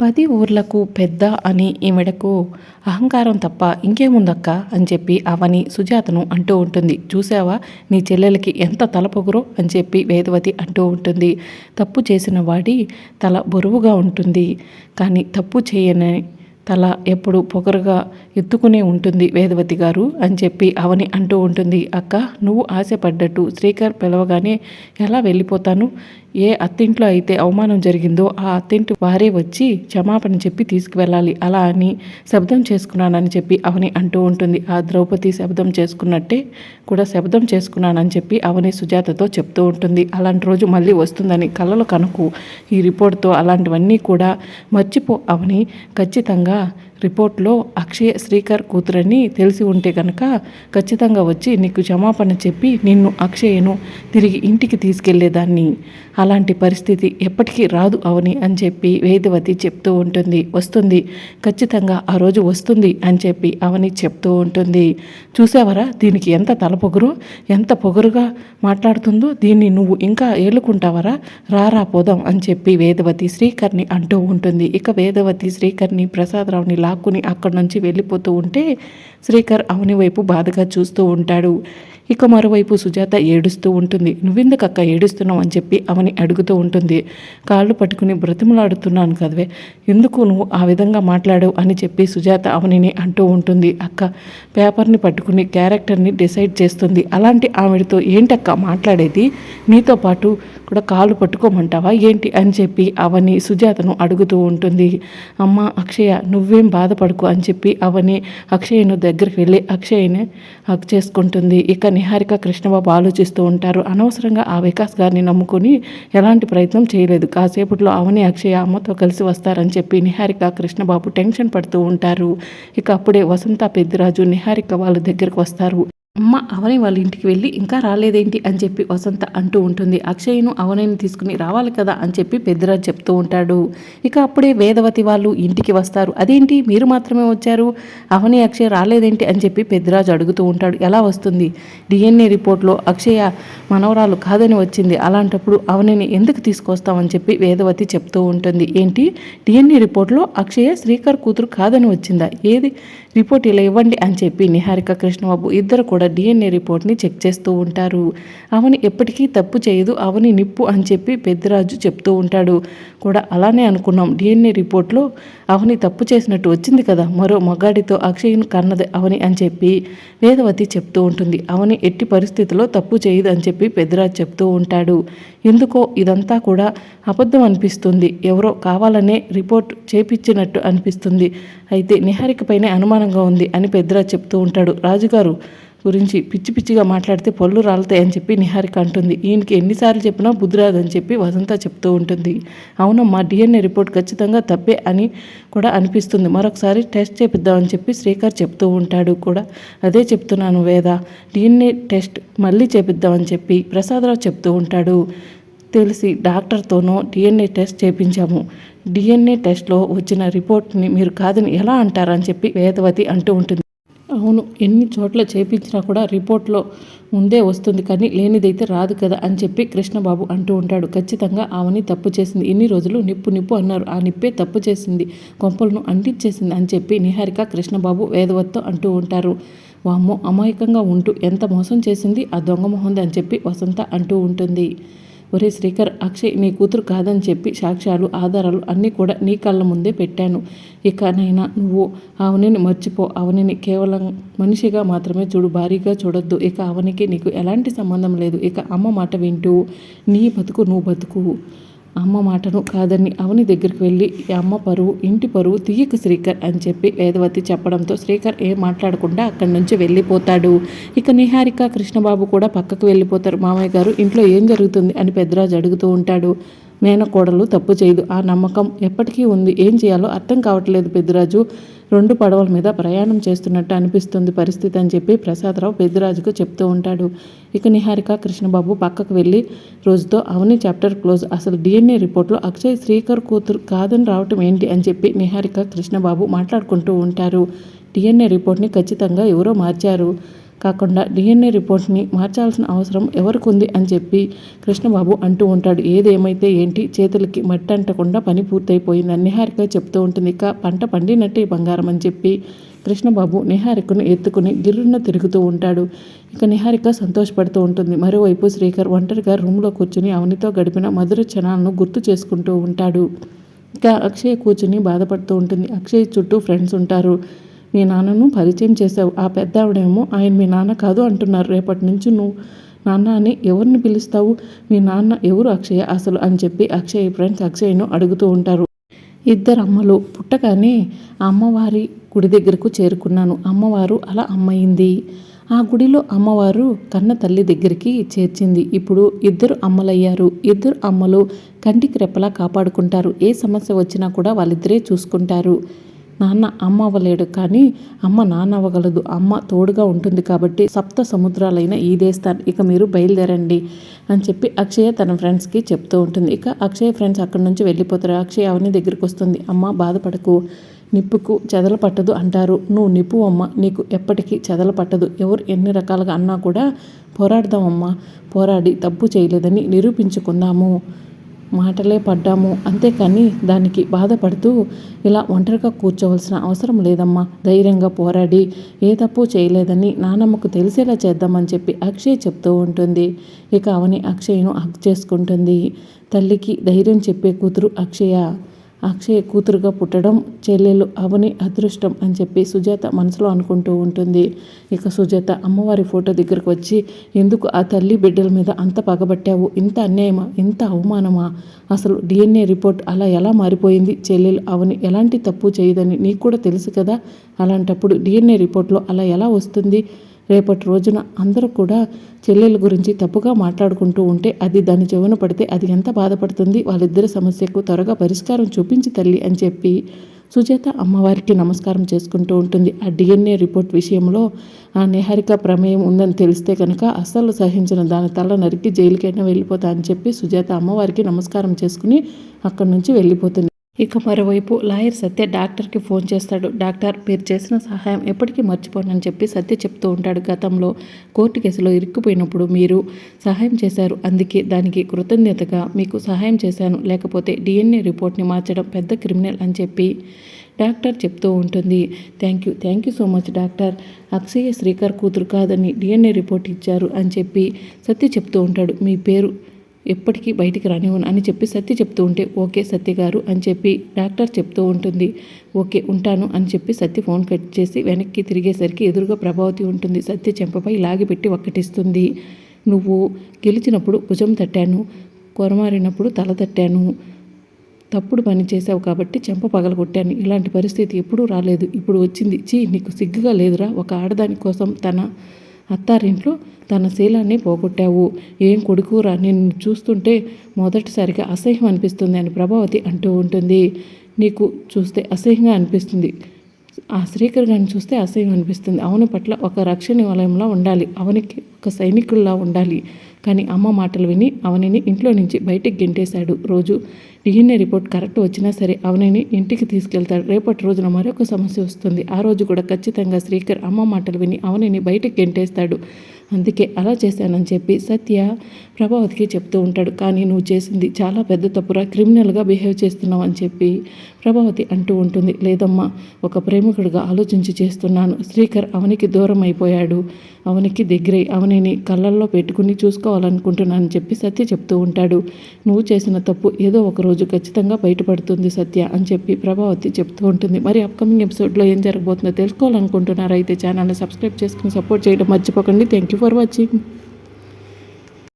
పది ఊర్లకు పెద్ద అని ఈమెడకు అహంకారం తప్ప ఇంకేముందక్క అని చెప్పి అవని సుజాతను అంటూ ఉంటుంది. చూసావా నీ చెల్లెలకి ఎంత తలపొగురో అని చెప్పి వేదవతి అంటూ ఉంటుంది. తప్పు చేసిన వాడి తల బరువుగా ఉంటుంది. కానీ తప్పు చేయని తల ఎప్పుడు పొగరుగా ఎత్తుకునే ఉంటుంది వేదవతి గారు అని చెప్పి అవని అంటూ ఉంటుంది. అక్క నువ్వు ఆశపడ్డట్టు శ్రీకర్ పిలవగానే ఎలా వెళ్ళిపోతాను? ఏ అత్తింట్లో అయితే అవమానం జరిగిందో ఆ అత్తింటి వారే వచ్చి క్షమాపణ చెప్పి తీసుకువెళ్ళాలి. అలా అని శబ్దం చేసుకున్నానని చెప్పి అవని అంటూ ఉంటుంది. ఆ ద్రౌపది శబ్దం చేసుకున్నట్టే కూడా శబ్దం చేసుకున్నానని చెప్పి అవని సుజాతతో చెప్తూ ఉంటుంది. అలాంటి రోజు మళ్ళీ వస్తుందని కళ్ళలు కనుకు ఈ రిపోర్ట్తో అలాంటివన్నీ కూడా మర్చిపో అవని ఖచ్చితంగా రిపోర్ట్లో అక్షయ్ శ్రీకర్ కూతురని తెలిసి ఉంటే కనుక ఖచ్చితంగా వచ్చి నీకు క్షమాపణ చెప్పి నిన్ను అక్షయ్ను తిరిగి ఇంటికి తీసుకెళ్ళేదాన్ని. అలాంటి పరిస్థితి ఎప్పటికీ రాదు అవని అని చెప్పి వేదవతి చెప్తూ ఉంటుంది. వస్తుంది. ఖచ్చితంగా ఆ రోజు వస్తుంది అని చెప్పి అవని చెప్తూ ఉంటుంది. చూసావరా? దీనికి ఎంత తలపొగరు? ఎంత పొగరుగా మాట్లాడుతుందో? దీన్ని నువ్వు ఇంకా ఏలుకుంటావరా? రారా పోదాం అని చెప్పి వేదవతి శ్రీకర్ని అంటూ ఉంటుంది. ఇక వేదవతి శ్రీకర్ని ప్రసాదరావుని లాక్కుని అక్కడి నుంచి వెళ్ళిపోతూ ఉంటే శ్రీకర్ అవని వైపు బాధగా చూస్తూ ఉంటాడు. ఇక మరోవైపు సుజాత ఏడుస్తూ ఉంటుంది. నువ్వెందుకక్క ఏడుస్తున్నావు? అని చెప్పి అవని అడుగుతూ ఉంటుంది. కాళ్ళు పట్టుకుని బ్రతిమలాడుతున్నాను కదవే. ఎందుకు నువ్వు ఆ విధంగా మాట్లాడావు? అని చెప్పి సుజాత అవనిని అంటూ ఉంటుంది. అక్క పేపర్ని పట్టుకుని క్యారెక్టర్ని డిసైడ్ చేస్తుంది. అలాంటి ఆవిడతో ఏంటక్క మాట్లాడేది? నీతో పాటు కూడా కాళ్ళు పట్టుకోమంటావా? ఏంటి? అని చెప్పి అవని సుజాతను అడుగుతూ ఉంటుంది. అమ్మ అక్షయ నువ్వేం బాధపడుకు అని చెప్పి అవని అక్షయను దగ్గరికి వెళ్ళి అక్షయని హక్ చేసుకుంటుంది. ఇక నిహారిక కృష్ణబాబు ఆలోచిస్తూ ఉంటారు. అనవసరంగా ఆ వికాస్ గారిని నమ్ముకొని ఎలాంటి ప్రయత్నం చేయలేదు. కాసేపట్లో అవని అక్షయ అమ్మతో కలిసి వస్తారని చెప్పి నిహారిక కృష్ణబాబు టెన్షన్ పడుతూ ఉంటారు. ఇక అప్పుడే వసంత పెద్దిరాజు నిహారిక వాళ్ళ దగ్గరకు వస్తారు. అమ్మ అవని వాళ్ళ ఇంటికి వెళ్ళి ఇంకా రాలేదేంటి అని చెప్పి వసంత అంటూ ఉంటుంది. అక్షయ్ను అవనిని తీసుకుని రావాలి కదా అని చెప్పి పెద్దరాజు చెప్తూ ఉంటాడు. ఇక అప్పుడే వేదవతి వాళ్ళు ఇంటికి వస్తారు. అదేంటి? మీరు మాత్రమే వచ్చారు? అవని అక్షయ్ రాలేదేంటి? అని చెప్పి పెద్దరాజు అడుగుతూ ఉంటాడు. ఎలా వస్తుంది? డిఎన్ఏ రిపోర్ట్లో అక్షయ మనవరాలు కాదని వచ్చింది. అలాంటప్పుడు అవనిని ఎందుకు తీసుకొస్తామని చెప్పి వేదవతి చెప్తూ ఉంటుంది. ఏంటి? డిఎన్ఏ రిపోర్ట్లో అక్షయ శ్రీకర్ కూతురు కాదని వచ్చిందా? ఏది? రిపోర్ట్ ఇలా ఇవ్వండి అని చెప్పి నిహారిక కృష్ణబాబు ఇద్దరు కూడా డిఎన్ఏ రిపోర్ట్ని చెక్ చేస్తూ ఉంటారు. అవని ఎప్పటికీ తప్పు చేయదు అవని నిప్పు అని చెప్పి పెద్దరాజు చెప్తూ ఉంటాడు. కూడా అలానే అనుకున్నాం డిఎన్ఏ రిపోర్ట్లో అవని తప్పు చేసినట్టు వచ్చింది కదా మరో మగాడితో అక్షయ్ను కన్నది అవని అని చెప్పి వేదవతి చెప్తూ ఉంటుంది. అవని ఎట్టి పరిస్థితిలో తప్పు చేయదు అని చెప్పి పెద్దరాజు చెప్తూ ఉంటాడు. ఎందుకో ఇదంతా కూడా అబద్ధం అనిపిస్తుంది. ఎవరో కావాలనే రిపోర్ట్ చేపించినట్టు అనిపిస్తుంది. అయితే నిహారిక పైనే అనుమానంగా ఉంది అని పెద్దరాజు చెప్తూ ఉంటాడు. రాజుగారు గురించి పిచ్చి పిచ్చిగా మాట్లాడితే పళ్ళు రాలుతాయని చెప్పి నిహారిక అంటుంది. ఈయనకి ఎన్నిసార్లు చెప్పినా బుద్ధి రాదని చెప్పి వసంత చెప్తూ ఉంటుంది. అవునమ్మా డిఎన్ఏ రిపోర్ట్ ఖచ్చితంగా తప్పే అని కూడా అనిపిస్తుంది. మరొకసారి టెస్ట్ చేపిద్దామని చెప్పి శ్రీకర్ చెప్తూ ఉంటాడు కూడా. అదే చెప్తున్నాను వేద. డిఎన్ఏ టెస్ట్ మళ్ళీ చేపిద్దామని చెప్పి ప్రసాదరావు చెప్తూ ఉంటాడు. తెలిసి డాక్టర్తోనో డిఎన్ఏ టెస్ట్ చేపించాము. డిఎన్ఏ టెస్ట్లో వచ్చిన రిపోర్ట్ని మీరు కాదని ఎలా అంటారని చెప్పి వేదవతి అంటూ ఉంటుంది. అవును ఎన్ని చోట్ల చేపించినా కూడా రిపోర్ట్లో ముందే వస్తుంది కానీ లేనిదైతే రాదు కదా అని చెప్పి కృష్ణబాబు అంటూ ఉంటాడు. ఖచ్చితంగా ఆమెని తప్పు చేసింది. ఇన్ని రోజులు నిప్పు నిప్పు అన్నారు. ఆ నిప్పే తప్పు చేసింది. కొంపలను అంటించేసింది అని చెప్పి నిహారిక కృష్ణబాబు వేదవత్తో అంటూ ఉంటారు. వామ్మో అమాయకంగా ఉంటూ ఎంత మోసం చేసింది? ఆ దొంగ మొహంది అని చెప్పి వసంత అంటూ ఉంటుంది. ఒరే శ్రీకర్ అక్షయ్ నీ కూతురు కాదని చెప్పి సాక్ష్యాలు ఆధారాలు అన్నీ కూడా నీ కళ్ళ ముందే పెట్టాను. ఇక నైనా నువ్వు అవనిని మర్చిపో. అవనిని కేవలం మనిషిగా మాత్రమే చూడు భారీగా చూడొద్దు. ఇక అవనికి నీకు ఎలాంటి సంబంధం లేదు. ఇక అమ్మ మాట వింటూ నీ బతుకు నువ్వు బతుకు. అమ్మ మాటను కాదని అవని దగ్గరికి వెళ్ళి అమ్మ పరువు ఇంటి పరువు తీయకు శ్రీకర్ అని చెప్పి వేదవతి చెప్పడంతో శ్రీకర్ ఏం మాట్లాడకుండా అక్కడి నుంచి వెళ్ళిపోతాడు. ఇక నిహారిక కృష్ణబాబు కూడా పక్కకు వెళ్ళిపోతారు. మామయ్య గారు ఇంట్లో ఏం జరుగుతుంది? అని పెద్దరాజు అడుగుతూ ఉంటాడు. మేనకోడలు తప్పు చేయదు. ఆ నమ్మకం ఎప్పటికీ ఉంది. ఏం చేయాలో అర్థం కావట్లేదు పెద్దరాజు. రెండు పడవల మీద ప్రయాణం చేస్తున్నట్టు అనిపిస్తుంది పరిస్థితి అని చెప్పి ప్రసాదరావు పెద్దరాజుకు చెప్తూ ఉంటాడు. ఇక నిహారిక కృష్ణబాబు పక్కకు వెళ్ళి రోజుతో అవని చాప్టర్ క్లోజ్. అసలు డిఎన్ఏ రిపోర్ట్లో అక్షయ్ శ్రీకర్ కూతురు కాదని రావటం ఏంటి అని చెప్పి నిహారిక కృష్ణబాబు మాట్లాడుకుంటూ ఉంటారు. డిఎన్ఏ రిపోర్ట్ని ఖచ్చితంగా ఎవరో మార్చారు. కాకుండా డిఎన్ఏ రిపోర్ట్ని మార్చాల్సిన అవసరం ఎవరికి ఉంది అని చెప్పి కృష్ణబాబు అంటూ ఉంటాడు. ఏదేమైతే ఏంటి? చేతులకి మట్టి అంటకుండా పని పూర్తయిపోయిందని నిహారిక చెప్తూ ఉంటుంది. ఇక పంట పండినట్టే బంగారం అని చెప్పి కృష్ణబాబు నిహారికను ఎత్తుకుని గిర్రున తిరుగుతూ ఉంటాడు. ఇక నిహారిక సంతోషపడుతూ ఉంటుంది. మరోవైపు శ్రీకర్ ఒంటరిగా రూమ్లో కూర్చుని అవనితో గడిపిన మధుర క్షణాలను గుర్తు చేసుకుంటూ ఉంటాడు. ఇక అక్షయ్ కూర్చుని బాధపడుతూ ఉంటుంది. అక్షయ్ చుట్టూ ఫ్రెండ్స్ ఉంటారు. మీ నాన్నను పరిచయం చేసావు ఆ పెద్ద ఆవిడేమో ఆయన మీ నాన్న కాదు అంటున్నారు. రేపటి నుంచి నువ్వు నాన్న అని ఎవరిని పిలుస్తావు? మీ నాన్న ఎవరు అక్షయ్? అసలు అని చెప్పి అక్షయ్ ఫ్రెండ్స్ అక్షయ్ను అడుగుతూ ఉంటారు. ఇద్దరు అమ్మలు పుట్టగానే అమ్మవారి గుడి దగ్గరకు చేరుకున్నాను. అమ్మవారు అలా అమ్మయింది ఆ గుడిలో అమ్మవారు కన్న తల్లి దగ్గరికి చేర్చింది. ఇప్పుడు ఇద్దరు అమ్మలయ్యారు. ఇద్దరు అమ్మలు కంటికి రెప్పలా కాపాడుకుంటారు. ఏ సమస్య వచ్చినా కూడా వాళ్ళిద్దరే చూసుకుంటారు. నాన్న అమ్మ అవ్వలేడు కానీ అమ్మ నాన్న అవ్వగలదు. అమ్మ తోడుగా ఉంటుంది కాబట్టి సప్త సముద్రాలైన ఈ దేశాన్ని ఇక మీరు బయలుదేరండి అని చెప్పి అక్షయ తన ఫ్రెండ్స్కి చెప్తూ ఉంటుంది. ఇక అక్షయ ఫ్రెండ్స్ అక్కడి నుంచి వెళ్ళిపోతారు. అక్షయ అవని దగ్గరికి వస్తుంది. అమ్మ బాధపడకు. నిప్పుకు చెదల పట్టదు అంటారు. నువ్వు నిప్పు అమ్మ. నీకు ఎప్పటికీ చెదల పట్టదు. ఎవరు ఎన్ని రకాలుగా అన్నా కూడా పోరాడదామమ్మా పోరాడి తప్పు చేయలేదని నిరూపించుకుందాము. మాటలే పడ్డాము. అంతేకాని దానికి బాధపడుతూ ఇలా ఒంటరిగా కూర్చోవలసిన అవసరం లేదమ్మా. ధైర్యంగా పోరాడి ఏ తప్పు చేయలేదని నానమ్మకు తెలిసేలా చేద్దామని చెప్పి అక్షయ్ చెప్తూ ఉంటుంది. ఇక అవని అక్షయ్ను హక్ చేసుకుంటుంది. తల్లికి ధైర్యం చెప్పే కూతురు అక్షయ. అక్షయ్ కూతురుగా పుట్టడం చెల్లెలు అవని అదృష్టం అని చెప్పి సుజాత మనసులో అనుకుంటూ ఉంటుంది. ఇక సుజాత అమ్మవారి ఫోటో దగ్గరకు వచ్చి ఎందుకు ఆ తల్లి బిడ్డల మీద అంత పగబట్టావు? ఇంత అన్యాయమా? ఇంత అవమానమా? అసలు డిఎన్ఏ రిపోర్ట్ అలా ఎలా మారిపోయింది? చెల్లెలు అవని ఎలాంటి తప్పు చేయదని నీకు కూడా తెలుసు కదా? అలాంటప్పుడు డిఎన్ఏ రిపోర్ట్లో అలా ఎలా వస్తుంది? రేపటి రోజున అందరూ కూడా చెల్లెల గురించి తప్పుగా మాట్లాడుకుంటూ ఉంటే అది దాని చెవున పడితే అది ఎంత బాధపడుతుంది? వాళ్ళిద్దరి సమస్యకు త్వరగా పరిష్కారం చూపించి తల్లి అని చెప్పి సుజాత అమ్మవారికి నమస్కారం చేసుకుంటూ ఉంటుంది. ఆ డిఎన్ఏ రిపోర్ట్ విషయంలో ఆ నిహారిక ప్రమేయం ఉందని తెలిస్తే కనుక అస్సలు సహించిన. దాని తల నరికి జైలుకైనా వెళ్ళిపోతా అని చెప్పి సుజాత అమ్మవారికి నమస్కారం చేసుకుని అక్కడి నుంచి వెళ్ళిపోతుంది. ఇక మరోవైపు లాయర్ సత్య డాక్టర్కి ఫోన్ చేస్తాడు. డాక్టర్ మీరు చేసిన సహాయం ఎప్పటికీ మర్చిపోనని చెప్పి సత్య చెప్తూ ఉంటాడు. గతంలో కోర్టు కేసులో ఇరుక్కుపోయినప్పుడు మీరు సహాయం చేశారు. అందుకే దానికి కృతజ్ఞతగా మీకు సహాయం చేశాను. లేకపోతే డిఎన్ఏ రిపోర్ట్ని మార్చడం పెద్ద క్రిమినల్ అని చెప్పి డాక్టర్ చెప్తూ ఉంటుంది. Thank you. Thank you so much doctor. Akshaya Srikar కూతురు కాదని డిఎన్ఏ రిపోర్ట్ ఇచ్చారు అని చెప్పి సత్య చెప్తూ ఉంటాడు. మీ పేరు ఎప్పటికీ బయటికి రానివ్వను అని చెప్పి సత్య చెప్తూ ఉంటే ఓకే సత్య గారు అని చెప్పి డాక్టర్ చెప్తూ ఉంటుంది. ఓకే ఉంటాను అని చెప్పి సత్య ఫోన్ కట్ చేసి వెనక్కి తిరిగేసరికి ఎదురుగా ప్రభావతి ఉంటుంది. సత్య చెంపపై లాగిపెట్టి ఒక్కటిస్తుంది. నువ్వు గెలిచినప్పుడు భుజం తట్టాను కొరమారినప్పుడు తల తట్టాను. తప్పుడు పని చేసావు కాబట్టి చెంప పగలగొట్టాను. ఇలాంటి పరిస్థితి ఎప్పుడూ రాలేదు. ఇప్పుడు వచ్చింది. చీ నీకు సిగ్గుగా లేదురా. ఒక ఆడదాని కోసం తన అత్తారింట్లో తన శీలాన్ని పోగొట్టావు. ఏం కొడుకురా నిన్ను చూస్తుంటే మొదటిసారిగా అసహ్యం అనిపిస్తుంది అని ప్రభావతి అంటూ ఉంటుంది. నీకు చూస్తే అసహ్యంగా అనిపిస్తుంది. ఆ శ్రీకర్ గారిని చూస్తే అసహ్యం అనిపిస్తుంది. అవని పట్ల ఒక రక్షణ వలయంలో ఉండాలి. అవనికి ఒక సైనికుల్లా ఉండాలి. కానీ అమ్మ మాటలు విని అవనిని ఇంట్లో నుంచి బయటికి గెంటేశాడు. రోజు డిఎన్ఏ రిపోర్ట్ కరెక్ట్ వచ్చినా సరే అవనిని ఇంటికి తీసుకెళ్తాడు. రేపటి రోజున మరొక సమస్య వస్తుంది. ఆ రోజు కూడా ఖచ్చితంగా శ్రీకర్ అమ్మ మాటలు విని అవనిని బయటికి గెంటేస్తాడు. అందుకే అలా చేశానని చెప్పి సత్య ప్రభావతికి చెప్తూ ఉంటాడు. కానీ నువ్వు చేసింది చాలా పెద్ద తప్పురా. క్రిమినల్గా బిహేవ్ చేస్తున్నావు అని చెప్పి ప్రభావతి అంటూ ఉంటుంది. లేదమ్మా ఒక ప్రేమికుడిగా ఆలోచించి చేస్తున్నాను. శ్రీకర్ అవనికి దూరం అయిపోయాడు. అవనికి దగ్గరై అవనిని కళ్ళల్లో పెట్టుకుని చూసుకోవాలనుకుంటున్నానని చెప్పి సత్య చెప్తూ ఉంటాడు. నువ్వు చేసిన తప్పు ఏదో ఒక రోజు ఖచ్చితంగా బయటపడుతుంది సత్య అని చెప్పి ప్రభావతి చెప్తూ ఉంటుంది. మరి అప్కమింగ్ ఎపిసోడ్లో ఏం జరగబోతుందో తెలుసుకోవాలనుకుంటున్నారైతే అయితే ఛానల్ని సబ్స్క్రైబ్ చేసుకుని సపోర్ట్ చేయడం మర్చిపోకండి. Thank you for watching